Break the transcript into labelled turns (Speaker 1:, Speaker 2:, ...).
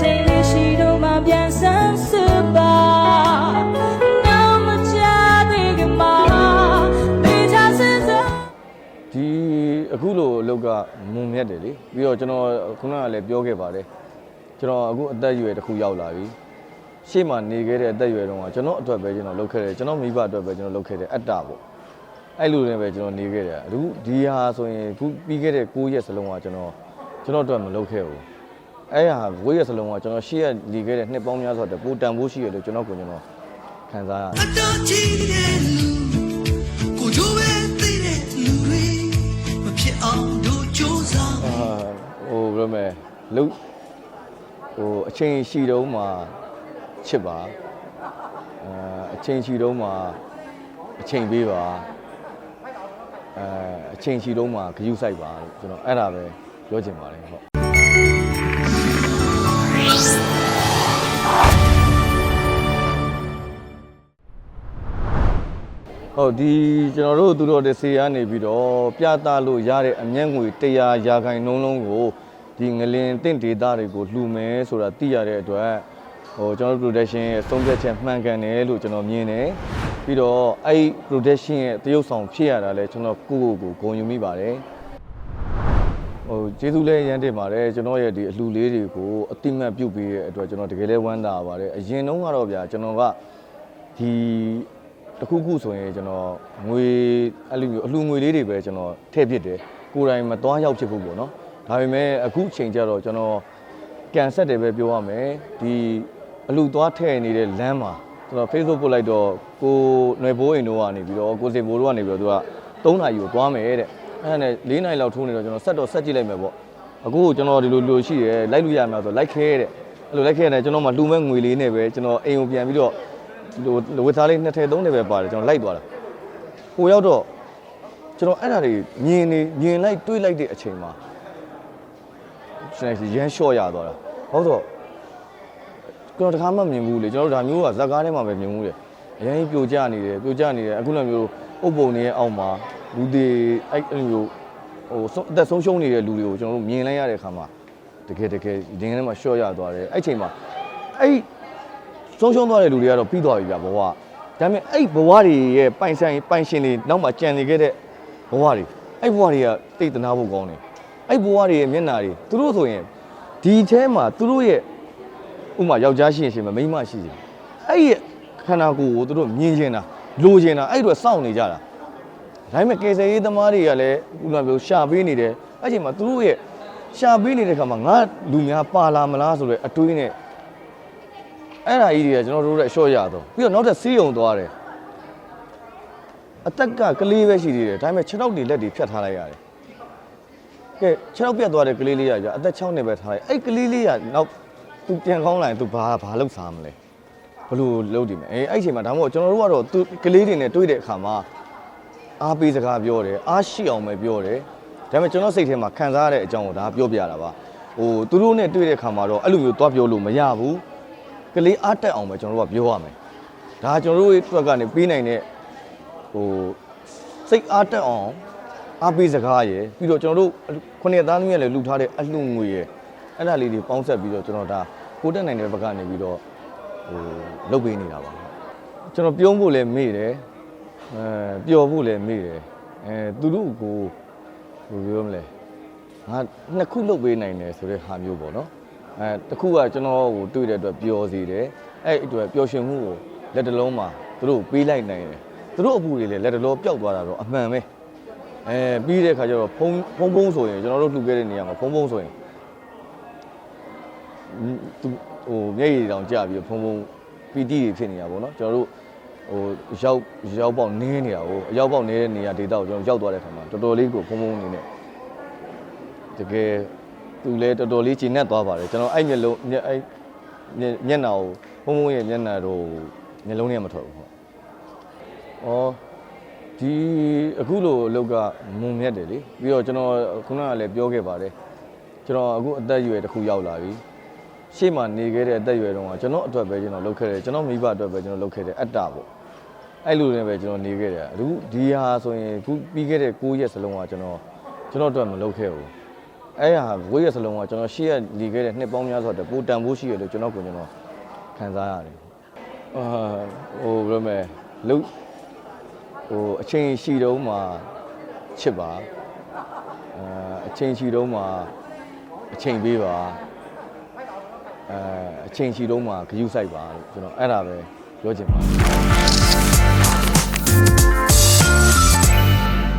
Speaker 1: ချိန်လေးရှိတော့မှပြန်ဆန်းစစ်ပါနောက်မကြသေးခင်မှာတေချာစစ
Speaker 2: ဒီအခုလိုအလုပ်ကမုံမြတ်တယ်လေပြီးတော့ကျွန်တော်ခုနကလည်းပြောခဲ့ပါတယ်ကျွန်တော်အခုအသက်အရွယ်တစ်ခုရောက်လာပြီရှေ့မှာနေခဲ့တဲ့အသက်အရွယ်တုန်းကကျွန်တော်အတွက်ပဲကျွန်တော်လုပ်ခဲ့တယ်ကျွန်တော်မိဘအတွက်ပဲကျွန်တော်လုပ်ခဲ့တယ်အတ္တပေါ့အဲ့လိုနဲ့ပဲကျွန်တော်နေခဲ့တယ်အခုဒီဟာဆိုရင်အခုပြီးခဲ့တဲ့9ရက်စလုံးကကျွန်တော်ကျွန်တော်အတွက်မလုပ်ခဲ့ဘူး အဲ့ဟာ9ရက်စလုံးကကျွန်တော်ရှေ့ရနေခဲ့တဲ့နှစ်ပေါင်းများစွာတည်းပိုတန်ဖိုးရှိရတယ်လို့ကျွန်တော်ကိုကျွန်တော်ခံစားရတယ်
Speaker 3: အတော်ကြီးတဲ့လူကိုကြိုးပဲသိတဲ့လူတွေမဖြစ်အောင်တို့ကြိုးစား
Speaker 2: အာဟိုဘယ်လိုမဲလုတ်ဟိုအချိန်ရှိတုံးမှာချစ်ပါအာအချိန်ရှိတုံးမှာအချိန်ပေးပါအဲအချိန်ရှိတုံးမှာဂရုစိုက်ပါလို့ကျွန်တော်အဲ့ဒါပဲပြောချင်ပါတယ်ဟုတ် ဟုတ်ဒီကျွန်တော်တို့သူတော်တစေရနေပြီးတော့ပြသလို့ရတဲ့အမျက်ငွေ100ရာခိုင်နှုန်းလုံးကိုဒီငလင်တင့်ဒေတာတွေကိုလှူမယ်ဆိုတာသိရတဲ့အတွက်ဟိုကျွန်တော်တို့ production ရဲ့သုံးဖြတ်ချက်မှန်ကန်တယ်လို့ကျွန်တော်မြင်တယ်ပြီးတော့အဲ့ production ရဲ့တရုပ်ဆောင်ဖြစ်ရတာလဲကျွန်တော်ကိုယ့်ကိုယ်ကိုဂုဏ်ယူမိပါတယ်ဟိုကျေးဇူးလည်းရမ်းတင်ပါတယ်ကျွန်တော်ရဲ့ဒီအလှူလေးတွေကိုအတိမတ်ပြုတ်ပေးတဲ့အတွက်ကျွန်တော်တကယ်လဲဝမ်းသာပါတယ်အရင်တုန်းကတော့ဗျာကျွန်တော်ကဒီ တခုခုဆိုရင်ကျွန်တော်ငွေအဲ့လိုမျိုးအလှငွေလေးတွေပဲကျွန်တော်ထည့်ဖြစ်တယ်ကိုယ်တိုင်မသွားရောက်ဖြစ်ဖို့ပေါ့နော်ဒါပေမဲ့အခုချိန်ကျတော့ကျွန်တော်ကန်ဆက်တယ်ပဲပြောရမယ်ဒီအလှသွားထည့်နေတဲ့လမ်းမှာကျွန်တော် Facebook ပို့လိုက်တော့ကိုຫນွယ်ဘိုးအိမ်တို့ကနေပြီးတော့ကိုစင်ဘိုးတို့ကနေပြီးတော့သူက3နာရီကိုသွားမယ်တဲ့အဲ့ဒါနဲ့4နာရီလောက်ထိုးနေတော့ကျွန်တော်ဆက်တော့ဆက်ကြည့်လိုက်မယ်ပေါ့အခုကျွန်တော်ဒီလိုလိုရှိတယ်လိုက်လို့ရမှာဆိုလိုက်ခဲတဲ့အဲ့လိုလိုက်ခဲတယ်ကျွန်တော်မှလှူမဲ့ငွေလေးနဲ့ပဲကျွန်တော်အိမ်ကိုပြန်ပြီးတော့ ဟိုဝက်သားလေးနှစ်ထည်သုံးထည်ပဲပါတယ်ကျွန်တော်လိုက်သွားတာဟိုရောက်တော့ကျွန်တော်အဲ့ဒါတွေမြင်နေမြင်လိုက်တွေးလိုက်တဲ့အချိန်မှာကျွန်တော်ရမ်းလျှော့ရသွားတာဟုတ်တော့ကျွန်တော်တခါမှမမြင်ဘူးလေကျွန်တော်တို့ဒါမျိုးကဇက်ကားထဲမှာပဲမြင်ဘူးလေအရင်ကြီးပြိုကျနေတယ်ပြိုကျနေတယ်အခုလိုမျိုးအုပ်ပုံတွေရဲ့အောက်မှာလူတွေအဲ့အဲ့လိုမျိုးဟိုဆုံးအသက်ဆုံးရှုံးနေတဲ့လူတွေကိုကျွန်တော်တို့မြင်လိုက်ရတဲ့အခါမှာတကယ်တကယ်ဒီငန်းထဲမှာလျှော့ရသွားတယ်အဲ့ချိန်မှာအဲ့ ဆုံးရှုံးသွားတဲ့လူတွေကတော့ပြီးသွားပြီဗျဘဝဒါပေမဲ့အဲ့ဘဝတွေရဲ့ပိုင်ဆိုင်ပိုင်ရှင်တွေနောက်မှကြံနေခဲ့တဲ့ဘဝတွေအဲ့ဘဝတွေကတိတ်တနာဖို့ကောင်းတယ်အဲ့ဘဝတွေရဲ့မျက်နှာတွေသူတို့ဆိုရင်ဒီထဲမှာသူတို့ရဲ့ဥပမာယောက်ျားရှိရင်ရှိမယ်မိန်းမရှိရင်အဲ့ရဲ့ခန္ဓာကိုယ်ကိုသူတို့မြင်ချင်တာလိုချင်တာအဲ့တို့စောင့်နေကြတာဒါပေမဲ့ကေဆယ်ရေးသမားတွေကလည်းဥပမာပြောရှာပေးနေတယ်အဲ့ချိန်မှာသူတို့ရဲ့ရှာပေးနေတဲ့ခါမှာငါလူများပါလာမလားဆိုတဲ့အတွေးနဲ့ အဲ့ဒါကြီးတွေကကျွန်တော်တို့ရဲ့အလျှော့ရတော့ပြီးတော့နောက်ထပ်စီးုံသွားတယ်အသက်ကကလေးပဲရှိသေးတယ်ဒါပေမဲ့6တော့တွေလက်တွေဖြတ်ထားလိုက်ရတယ်ကဲ6တော့ပြတ်သွားတဲ့ကလေးလေးရပြအသက်6နှစ်ပဲထားလိုက်အဲ့ကလေးလေးကနောက်သူပြန်ကောင်းလာရင်သူဘာဘာလုပ်စားမလဲဘလို့လုပ်ဒီမယ်အေးအဲ့အချိန်မှာဒါမှမဟုတ်ကျွန်တော်တို့ကတော့သူကလေးတွေနဲ့တွေ့တဲ့အခါမှာအားပေးစကားပြောတယ်အားရှိအောင်ပဲပြောတယ်ဒါပေမဲ့ကျွန်တော်စိတ်ထဲမှာခံစားရတဲ့အကြောင်းကိုဒါပြောပြတာပါဟိုသူတို့နဲ့တွေ့တဲ့အခါမှာတော့အဲ့လိုမျိုးသွားပြောလို့မရဘူး ကလေးအားတက်အောင်ပဲကျွန်တော်တို့ကပြောရမယ်ဒါကျွန်တော်တို့ရဲ့အတွက်ကနေပေးနိုင်တဲ့ဟိုစိတ်အားတက်အောင်အားပေးစကားရယ်ပြီးတော့ကျွန်တော်တို့ခုနှစ်သားသမီးရလည်းလှူထားတဲ့အလှငွေရယ်အဲ့ဒါလေးတွေပေါင်းဆက်ပြီးတော့ကျွန်တော်ဒါကိုတက်နိုင်တဲ့ဘက်ကနေပြီးတော့ဟိုလုပ်ပေးနေတာပါကျွန်တော်ပြုံးဖို့လည်းမေ့တယ်အဲပျော်ဖို့လည်းမေ့တယ်အဲသူတို့ကိုဘယ်လိုပြောမလဲငါနှစ်ခုလုပ်ပေးနိုင်တယ်ဆိုတဲ့ဟာမျိုးပေါ့နော် အဲတစ်ခုကကျွန်တော်ကိုတွေ့တဲ့အတွက်ပျော်စီတယ်အဲ့အတွက်ပျော်ရွှင်မှုကိုလက်တစ်လုံးမှာသူတို့ပေးလိုက်နိုင်တယ်သူတို့အပူတွေလည်းလက်တစ်လုံးပျောက်သွားတာတော့အမှန်ပဲအဲပြီးတဲ့ခါကျတော့ဖုံဖုံဖုံဆိုရင်ကျွန်တော်တို့လှူခဲ့တဲ့နေရာမှာဖုံဖုံဆိုရင်သူဟိုမျက်ရည်တောင်ကျပြီးတော့ဖုံဖုံပီတိတွေဖြစ်နေတာပေါ့နော်ကျွန်တော်တို့ဟိုရောက်ရောက်ပေါက်နင်းနေတာကိုအရောက်ပေါက်နေတဲ့နေရာဒေသကိုကျွန်တော်ရောက်သွားတဲ့ခါမှာတော်တော်လေးကိုဖုံဖုံနေနေတကယ် သူလည်းတော်တော်လေးကျဉ်နဲ့သွားပါတယ်ကျွန်တော်အဲ့မျက်လုံးမျက်အဲ့မျက်မျက်နှာကိုဘုံဘုံရဲ့မျက်နှာတော့မျက်လုံးနဲ့မထွက်ဘူးပေါ့။ဩဒီအခုလိုအလုပ်ကမုံမြတ်တယ်လေပြီးတော့ကျွန်တော်ခုနကလည်းပြောခဲ့ပါတယ်ကျွန်တော်အခုအသက်အရွယ်တစ်ခုရောက်လာပြီရှေ့မှာနေခဲ့တဲ့အသက်အရွယ်တုန်းကကျွန်တော်အတွက်ပဲကျွန်တော်လုပ်ခဲ့တယ်ကျွန်တော်မိဘအတွက်ပဲကျွန်တော်လုပ်ခဲ့တယ်အတ္တပေါ့အဲ့လိုနဲ့ပဲကျွန်တော်နေခဲ့တယ်အခုဒီဟာဆိုရင်အခုပြီးခဲ့တဲ့9ရက်စလုံးကကျွန်တော်ကျွန်တော်အတွက်မလုပ်ခဲ့ဘူး အဲ့ဟာဝိရစလုံးကကျွန်တော်ရှေ့ရလီခဲ့တဲ့နှစ်ပေါင်းများစွာတည်းပူတန်ဖို့ရှိရလို့ကျွန်တော်ကိုကျွန်တော်ခံစားရတယ်အာဟိုဘယ်လိုမလဲလုတ်ဟိုအချိန်ရှိတုန်းမှာချစ်ပါအာအချိန်ရှိတုန်းမှာအချိန်ပေးပါအဲအချိန်ရှိတုန်းမှာဂရုစိုက်ပါလို့ကျွန်တော်အဲ့ဒါပဲပြောချင်ပါတယ်